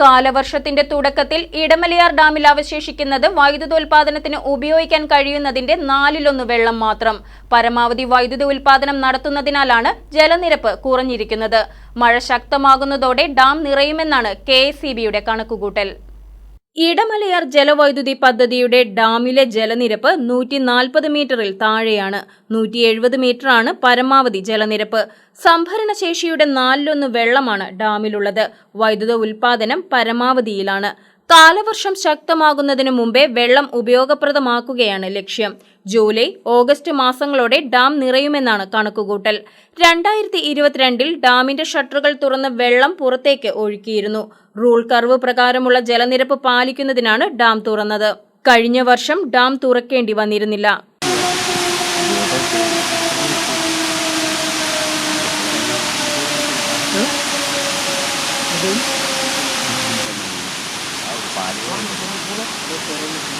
കാലവർഷത്തിന്റെ തുടക്കത്തിൽ ഇടമലയാർ ഡാമിൽ അവശേഷിക്കുന്നത് വൈദ്യുതോൽപാദനത്തിന് ഉപയോഗിക്കാൻ കഴിയുന്നതിന്റെ നാലിലൊന്ന് വെള്ളം മാത്രം. പരമാവധി വൈദ്യുത ഉൽപാദനം നടത്തുന്നതിനാലാണ് ജലനിരപ്പ് കുറഞ്ഞിരിക്കുന്നത്. മഴ ശക്തമാകുന്നതോടെ ഡാം നിറയുമെന്നാണ് കെ കണക്കുകൂട്ടൽ. ഇടമലയാർ ജലവൈദ്യുതി പദ്ധതിയുടെ ഡാമിലെ ജലനിരപ്പ് നൂറ്റി നാൽപ്പത് മീറ്ററിൽ താഴെയാണ്. നൂറ്റി എഴുപത് മീറ്ററാണ് പരമാവധി ജലനിരപ്പ്. സംഭരണശേഷിയുടെ നാലിലൊന്ന് വെള്ളമാണ് ഡാമിലുള്ളത്. വൈദ്യുത ഉൽപാദനം പരമാവധിയിലാണ്. കാലവർഷം ശക്തമാകുന്നതിനു മുമ്പേ വെള്ളം ഉപയോഗപ്രദമാക്കുകയാണ് ലക്ഷ്യം. ജൂലൈ ഓഗസ്റ്റ് മാസങ്ങളോടെ ഡാം നിറയുമെന്നാണ് കണക്കുകൂട്ടൽ. രണ്ടായിരത്തി ഇരുപത്തിരണ്ടിൽ ഡാമിന്റെ ഷട്ടറുകൾ തുറന്ന് വെള്ളം പുറത്തേക്ക് ഒഴുക്കിയിരുന്നു. റൂൾ കർവ് പ്രകാരമുള്ള ജലനിരപ്പ് പാലിക്കുന്നതിനാണ് ഡാം തുറന്നത്. കഴിഞ്ഞ വർഷം ഡാം തുറക്കേണ്ടി വന്നിരുന്നില്ല. Thank you.